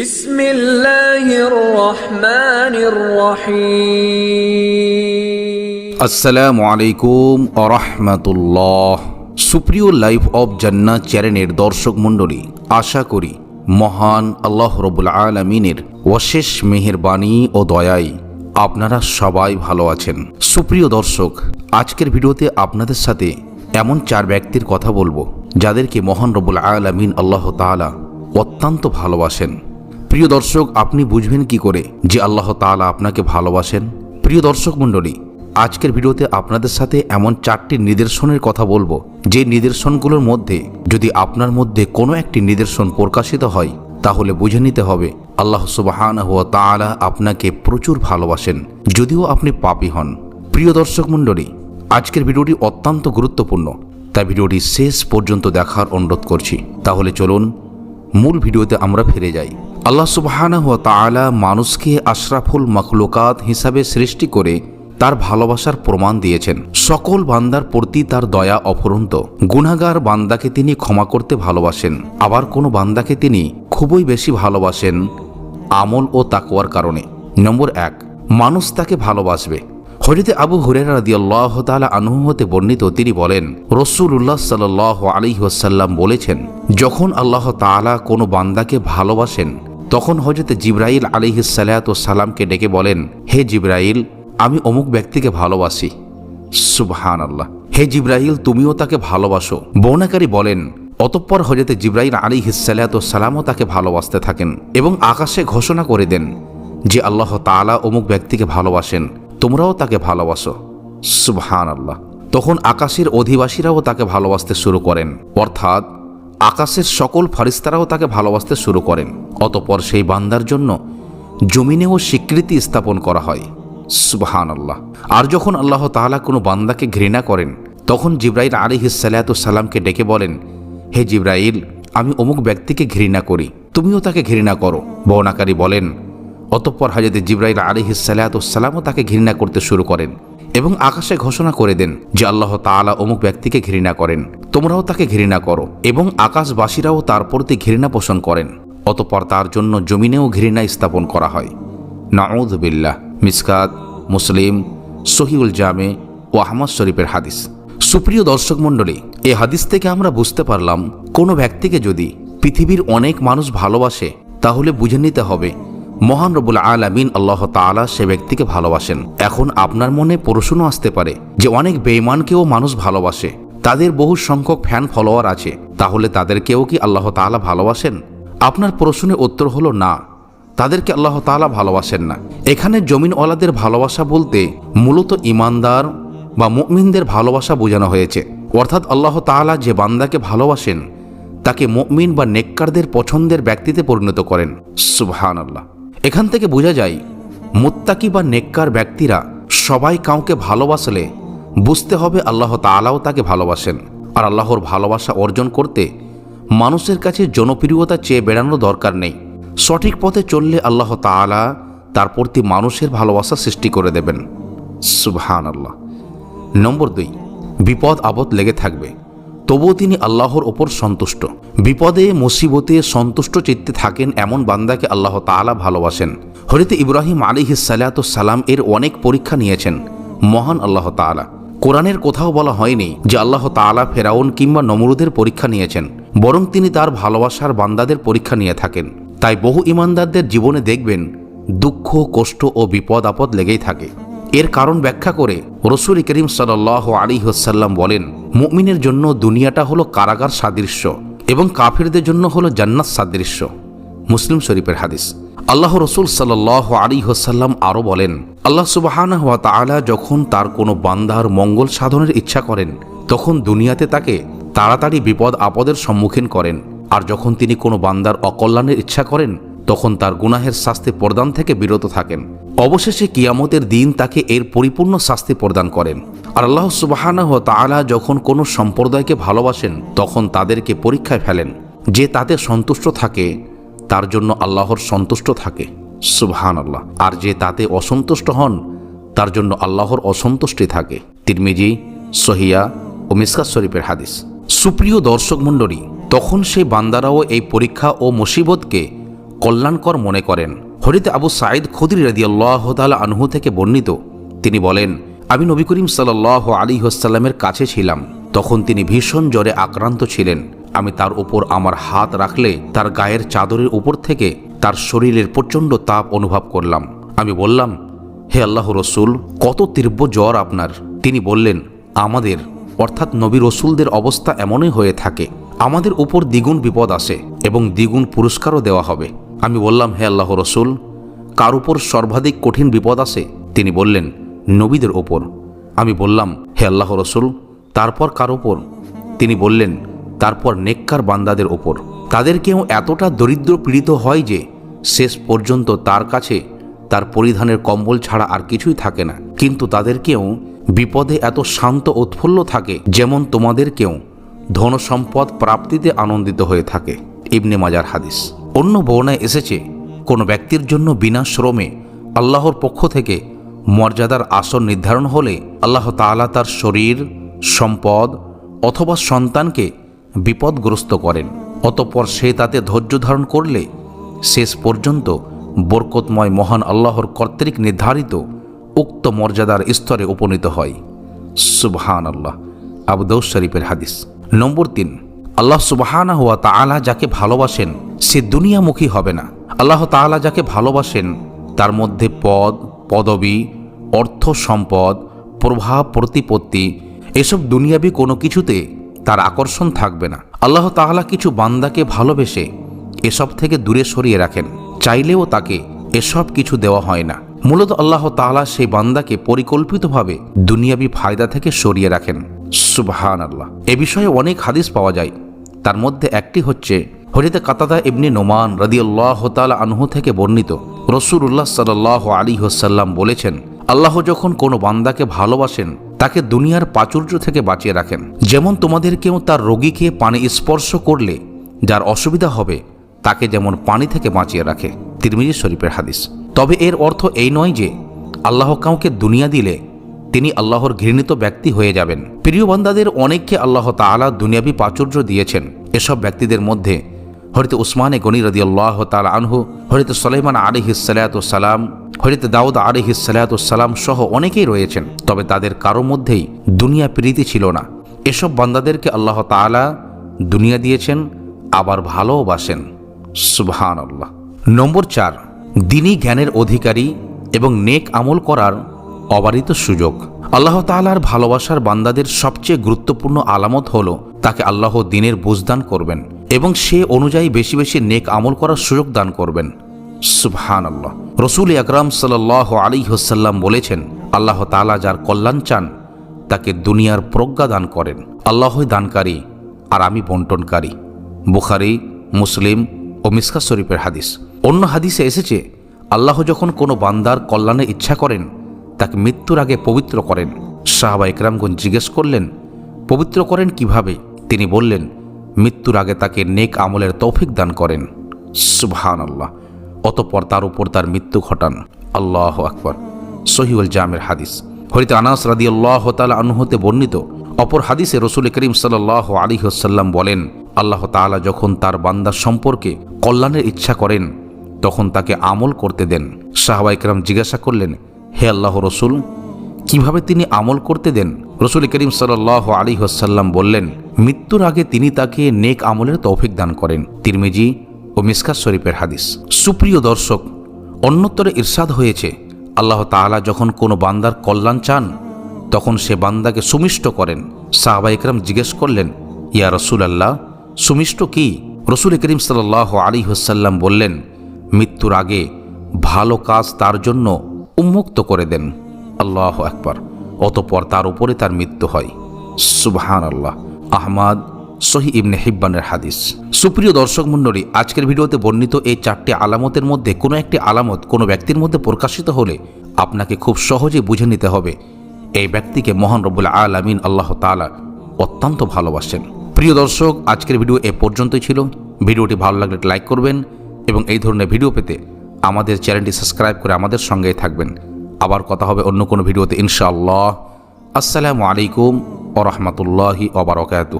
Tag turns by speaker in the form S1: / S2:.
S1: আসসালামু আলাইকুম সুপ্রিয় লাইফ অব জান্না চ্যানেলের দর্শক মন্ডলী আশা করি মহান আল্লাহ রবুল আলমিনের অশেষ মেহেরবাণী ও দয়াই আপনারা সবাই ভালো আছেন সুপ্রিয় দর্শক আজকের ভিডিওতে আপনাদের সাথে এমন চার ব্যক্তির কথা বলবো যাদেরকে মহান রবুল আলমিন আল্লাহ তালা অত্যন্ত ভালোবাসেন প্রিয় দর্শক আপনি বুঝবেন কি করে যে আল্লাহ তালা আপনাকে ভালোবাসেন প্রিয় দর্শক মণ্ডলী আজকের ভিডিওতে আপনাদের সাথে এমন চারটি নিদর্শনের কথা বলবো যে নিদর্শনগুলোর মধ্যে যদি আপনার মধ্যে কোনো একটি নিদর্শন প্রকাশিত হয় তাহলে বুঝে নিতে হবে আল্লাহ সুবাহান হুয়া তালা আপনাকে প্রচুর ভালোবাসেন যদিও আপনি পাপি হন প্রিয় দর্শক মণ্ডলী আজকের ভিডিওটি অত্যন্ত গুরুত্বপূর্ণ তাই ভিডিওটি শেষ পর্যন্ত দেখার অনুরোধ করছি তাহলে চলুন মূল ভিডিওতে আমরা ফিরে যাই আল্লাহ সুবাহানহ তালা মানুষকে আশরাফুল মখলুকাত হিসাবে সৃষ্টি করে তার ভালোবাসার প্রমাণ দিয়েছেন সকল বান্দার প্রতি তার দয়া অফরন্ত গুণাগার বান্দাকে তিনি ক্ষমা করতে ভালোবাসেন আবার কোনো বান্দাকে তিনি খুবই বেশি ভালোবাসেন আমল ও তাকুয়ার কারণে নম্বর এক মানুষ তাকে ভালোবাসবে হরিতে আবু হুরেরা আল্লাহ তালা আনহু বর্ণিত তিনি বলেন রসুল উল্লাহ সাল আলী ওয়াসাল্লাম বলেছেন যখন আল্লাহ তালা কোনো বান্দাকে ভালোবাসেন তখন হজরত জিব্রাইল আলিহিসাল্লাত সালামকে ডেকে বলেন হে জিব্রাইল আমি অমুক ব্যক্তিকে ভালোবাসি সুবহান আল্লাহ হে জিব্রাহিল তুমিও তাকে ভালোবাসো বর্ণাকারী বলেন অতঃপর হজরতে জিব্রাইল আলী হিসালাত সালামও তাকে ভালোবাসতে থাকেন এবং আকাশে ঘোষণা করে দেন যে আল্লাহ তালা অমুক ব্যক্তিকে ভালোবাসেন তোমরাও তাকে ভালোবাসো সুবহান আল্লাহ তখন আকাশের অধিবাসীরাও তাকে ভালোবাসতে শুরু করেন অর্থাৎ আকাশের সকল ফারিস্তারাও তাকে ভালোবাসতে শুরু করেন অতপর সেই বান্দার জন্য জমিনেও স্বীকৃতি স্থাপন করা হয় সুবাহান আল্লাহ আর যখন আল্লাহ তাহলা কোনো বান্দাকে ঘৃণা করেন তখন জিব্রাইল আলী সালামকে ডেকে বলেন হে জিব্রাইল আমি অমুক ব্যক্তিকে ঘৃণা করি তুমিও তাকে ঘৃণা করো বর্ণাকারী বলেন অতঃপর হাজরত জিব্রাইল আলী সালামও তাকে ঘৃণা করতে শুরু করেন এবং আকাশে ঘোষণা করে দেন যে আল্লাহ তালা অমুক ব্যক্তিকে ঘৃণা করেন তোমরাও তাকে ঘৃণা করো এবং আকাশবাসীরাও তার প্রতি ঘৃণা পোষণ করেন অতপর তার জন্য জমিনেও ঘৃণা স্থাপন করা হয় নাউদ্বিল্লা মিসকাত মুসলিম সহিউল জামে ও আহমদ শরীফের হাদিস সুপ্রিয় দর্শক মণ্ডলী এ হাদিস থেকে আমরা বুঝতে পারলাম কোনো ব্যক্তিকে যদি পৃথিবীর অনেক মানুষ ভালোবাসে তাহলে বুঝে নিতে হবে মহান রবুল আলামিন আল্লাহ তালা সে ব্যক্তিকে ভালোবাসেন এখন আপনার মনে প্রশ্নও আসতে পারে যে অনেক বেইমানকেও মানুষ ভালোবাসে তাদের বহু সংখ্যক ফ্যান ফলোয়ার আছে তাহলে তাদেরকেও কি আল্লাহ তালা ভালোবাসেন আপনার প্রশ্নের উত্তর হলো না তাদেরকে আল্লাহ তালা ভালোবাসেন না এখানে জমিনওয়ালাদের ভালোবাসা বলতে মূলত ইমানদার বা মুমিনদের ভালোবাসা বোঝানো হয়েছে অর্থাৎ আল্লাহ তালা যে বান্দাকে ভালোবাসেন তাকে মুমিন বা নেককারদের পছন্দের ব্যক্তিতে পরিণত করেন সুবহান আল্লাহ এখান থেকে বোঝা যায় মোত্তাকি বা নেককার ব্যক্তিরা সবাই কাউকে ভালোবাসলে বুঝতে হবে আল্লাহ তালাও তাকে ভালোবাসেন আর আল্লাহর ভালোবাসা অর্জন করতে মানুষের কাছে জনপ্রিয়তা চেয়ে বেড়ানোর দরকার নেই সঠিক পথে চললে আল্লাহ তালা তার প্রতি মানুষের ভালোবাসা সৃষ্টি করে দেবেন সুবহান আল্লাহ নম্বর দুই বিপদ আপদ লেগে থাকবে তবুও তিনি আল্লাহর ওপর সন্তুষ্ট বিপদে মুসিবতে সন্তুষ্ট চিত্তে থাকেন এমন বান্দাকে আল্লাহ তালা ভালোবাসেন হরিতে ইব্রাহিম আলী সালাম এর অনেক পরীক্ষা নিয়েছেন মহান আল্লাহ তালা কোরআনের কোথাও বলা হয়নি যে আল্লাহ তালা ফেরাউন কিংবা নমরুদের পরীক্ষা নিয়েছেন বরং তিনি তার ভালোবাসার বান্দাদের পরীক্ষা নিয়ে থাকেন তাই বহু ইমানদারদের জীবনে দেখবেন দুঃখ কষ্ট ও বিপদ আপদ লেগেই থাকে এর কারণ ব্যাখ্যা করে রসুল করিম সাল আলী হাসাল্লাম বলেন মুমিনের জন্য দুনিয়াটা হলো কারাগার সাদৃশ্য এবং কাফিরদের জন্য হলো জান্নাত সাদৃশ্য মুসলিম শরীফের হাদিস আল্লাহ রসুল সাল্লাহ আলী হোসাল্লাম আরও বলেন আল্লাহ সুবাহানা হওয়া তালা যখন তার কোনো বান্দার মঙ্গল সাধনের ইচ্ছা করেন তখন দুনিয়াতে তাকে তাড়াতাড়ি বিপদ আপদের সম্মুখীন করেন আর যখন তিনি কোনো বান্দার অকল্যাণের ইচ্ছা করেন তখন তার গুনাহের শাস্তি প্রদান থেকে বিরত থাকেন অবশেষে কিয়ামতের দিন তাকে এর পরিপূর্ণ শাস্তি প্রদান করেন আর আল্লাহ সুবাহানহ তালা যখন কোনো সম্প্রদায়কে ভালোবাসেন তখন তাদেরকে পরীক্ষায় ফেলেন যে তাতে সন্তুষ্ট থাকে তার জন্য আল্লাহর সন্তুষ্ট থাকে সুবহান আল্লাহ আর যে তাতে অসন্তুষ্ট হন তার জন্য আল্লাহর অসন্তুষ্টি থাকে তিরমিজি সহিয়া ও মিসকাত শরীফের হাদিস সুপ্রিয় দর্শক মণ্ডলী তখন সেই বান্দারাও এই পরীক্ষা ও মুসিবতকে কল্যাণকর মনে করেন হরিতে আবু সাঈদ খুদির রাজিয়াল্লাহ তাল আনহু থেকে বর্ণিত তিনি বলেন আমি নবী করিম সাল আলী হাসাল্লামের কাছে ছিলাম তখন তিনি ভীষণ জ্বরে আক্রান্ত ছিলেন আমি তার উপর আমার হাত রাখলে তার গায়ের চাদরের উপর থেকে তার শরীরের প্রচণ্ড তাপ অনুভব করলাম আমি বললাম হে আল্লাহ রসুল কত তীব্র জ্বর আপনার তিনি বললেন আমাদের অর্থাৎ নবী রসুলদের অবস্থা এমনই হয়ে থাকে আমাদের উপর দ্বিগুণ বিপদ আসে এবং দ্বিগুণ পুরস্কারও দেওয়া হবে আমি বললাম হে আল্লাহ রসুল কার উপর সর্বাধিক কঠিন বিপদ আছে তিনি বললেন নবীদের ওপর আমি বললাম হে আল্লাহ রসুল তারপর কার ওপর তিনি বললেন তারপর নেককার বান্দাদের ওপর তাদের কেউ এতটা দরিদ্র পীড়িত হয় যে শেষ পর্যন্ত তার কাছে তার পরিধানের কম্বল ছাড়া আর কিছুই থাকে না কিন্তু তাদেরকেও বিপদে এত শান্ত উৎফুল্ল থাকে যেমন তোমাদেরকেও সম্পদ প্রাপ্তিতে আনন্দিত হয়ে থাকে ইবনে মাজার হাদিস অন্য বর্ণায় এসেছে কোনো ব্যক্তির জন্য বিনা শ্রমে আল্লাহর পক্ষ থেকে মর্যাদার আসন নির্ধারণ হলে আল্লাহ তালা তার শরীর সম্পদ অথবা সন্তানকে বিপদগ্রস্ত করেন অতপর সে তাতে ধৈর্য ধারণ করলে শেষ পর্যন্ত বরকতময় মহান আল্লাহর কর্তৃক নির্ধারিত উক্ত মর্যাদার স্তরে উপনীত হয় সুবহান আল্লাহ আবদৌস শরীফের হাদিস নম্বর তিন আল্লাহ সুবাহানা হুয়া তালা যাকে ভালোবাসেন সে দুনিয়ামুখী হবে না আল্লাহ তালা যাকে ভালোবাসেন তার মধ্যে পদ পদবি অর্থ সম্পদ প্রভাব প্রতিপত্তি এসব দুনিয়াবি কোনো কিছুতে তার আকর্ষণ থাকবে না আল্লাহ তাহলা কিছু বান্দাকে ভালোবেসে এসব থেকে দূরে সরিয়ে রাখেন চাইলেও তাকে এসব কিছু দেওয়া হয় না মূলত আল্লাহ তাহলা সেই বান্দাকে পরিকল্পিতভাবে দুনিয়াবি ফায়দা থেকে সরিয়ে রাখেন সুবহান আল্লাহ এ বিষয়ে অনেক হাদিস পাওয়া যায় তার মধ্যে একটি হচ্ছে হরিতে কাতাদা এমনি নোমান রাদিউল্লাহ তাল আনহু থেকে বর্ণিত উল্লাহ সাল আলী হোসাল্লাম বলেছেন আল্লাহ যখন কোনো বান্দাকে ভালোবাসেন তাকে দুনিয়ার প্রাচুর্য থেকে বাঁচিয়ে রাখেন যেমন তোমাদের কেউ তার রোগীকে পানি স্পর্শ করলে যার অসুবিধা হবে তাকে যেমন পানি থেকে বাঁচিয়ে রাখে তিরমিজি শরীফের হাদিস তবে এর অর্থ এই নয় যে আল্লাহ কাউকে দুনিয়া দিলে তিনি আল্লাহর ঘৃণিত ব্যক্তি হয়ে যাবেন প্রিয় বান্দাদের অনেককে আল্লাহ তালা দুনিয়াবি প্রাচুর্য দিয়েছেন এসব ব্যক্তিদের মধ্যে হরিতে উসমানে গনি রদি আল্লাহ তাল আনহু হরিতে সলেমান সালাম হরিতে দাউদ সালাম সহ অনেকেই রয়েছেন তবে তাদের কারো মধ্যেই দুনিয়া প্রীতি ছিল না এসব বান্দাদেরকে আল্লাহ তালা দুনিয়া দিয়েছেন আবার ভালোবাসেন সুবহান আল্লাহ নম্বর চার দিনী জ্ঞানের অধিকারী এবং নেক আমল করার অবারিত সুযোগ আল্লাহ তালার ভালোবাসার বান্দাদের সবচেয়ে গুরুত্বপূর্ণ আলামত হল তাকে আল্লাহ দিনের বুঝদান করবেন এবং সে অনুযায়ী বেশি বেশি নেক আমল করার সুযোগ দান করবেন সুহান আল্লাহ রসুল আকরাম সাল আলী হোসাল্লাম বলেছেন আল্লাহ তালা যার কল্যাণ চান তাকে দুনিয়ার প্রজ্ঞা দান করেন আল্লাহ দানকারী আর আমি বন্টনকারী বুখারি মুসলিম ও মিসকা শরীফের হাদিস অন্য হাদিসে এসেছে আল্লাহ যখন কোনো বান্দার কল্যাণে ইচ্ছা করেন তাকে মৃত্যুর আগে পবিত্র করেন সাহাবা একরামগঞ্জ জিজ্ঞেস করলেন পবিত্র করেন কিভাবে তিনি বললেন মৃত্যুর আগে তাকে নেক আমলের তৌফিক দান করেন সুবহান আল্লাহ অতপর তার উপর তার মৃত্যু ঘটান আল্লাহ আকবর সহিউল জামের হাদিস হরিত আনাস রাদি আল্লাহ তালা আনুহতে বর্ণিত অপর হাদিসে রসুল করিম আলী আলিহসাল্লাম বলেন আল্লাহ তালা যখন তার বান্দার সম্পর্কে কল্যাণের ইচ্ছা করেন তখন তাকে আমল করতে দেন ইকরাম জিজ্ঞাসা করলেন হে আল্লাহ রসুল কিভাবে তিনি আমল করতে দেন রসুল করিম সাল আলী হাসাল্লাম বললেন মৃত্যুর আগে তিনি তাকে নেক আমলের তৌফিক দান করেন তিরমিজি ও মিসকার শরীফের হাদিস সুপ্রিয় দর্শক অন্যত্তরে ইরশাদ হয়েছে আল্লাহ তালা যখন কোনো বান্দার কল্যাণ চান তখন সে বান্দাকে সুমিষ্ট করেন সাহবা ইকরাম জিজ্ঞেস করলেন ইয়া রসুল আল্লাহ সুমিষ্ট কি রসুল করিম সাল আলী হাসাল্লাম বললেন মৃত্যুর আগে ভালো কাজ তার জন্য উন্মুক্ত করে দেন আল্লাহ একবার অতপর তার উপরে তার মৃত্যু হয় সুবহান আল্লাহ আহমাদ সহি ইবনে হিব্বানের হাদিস সুপ্রিয় দর্শক মণ্ডলী আজকের ভিডিওতে বর্ণিত এই চারটি আলামতের মধ্যে কোনো একটি আলামত কোনো ব্যক্তির মধ্যে প্রকাশিত হলে আপনাকে খুব সহজে বুঝে নিতে হবে এই ব্যক্তিকে মহান আল আলমিন আল্লাহ তালা অত্যন্ত ভালোবাসেন প্রিয় দর্শক আজকের ভিডিও এ পর্যন্তই ছিল ভিডিওটি ভালো লাগলে লাইক করবেন এবং এই ধরনের ভিডিও পেতে আমাদের চ্যানেলটি সাবস্ক্রাইব করে আমাদের সঙ্গেই থাকবেন আবার কথা হবে অন্য কোনো ভিডিওতে ইনশাআল্লাহ আসসালামু আলাইকুম ও রহমতুল্লাহি ওবরকাতু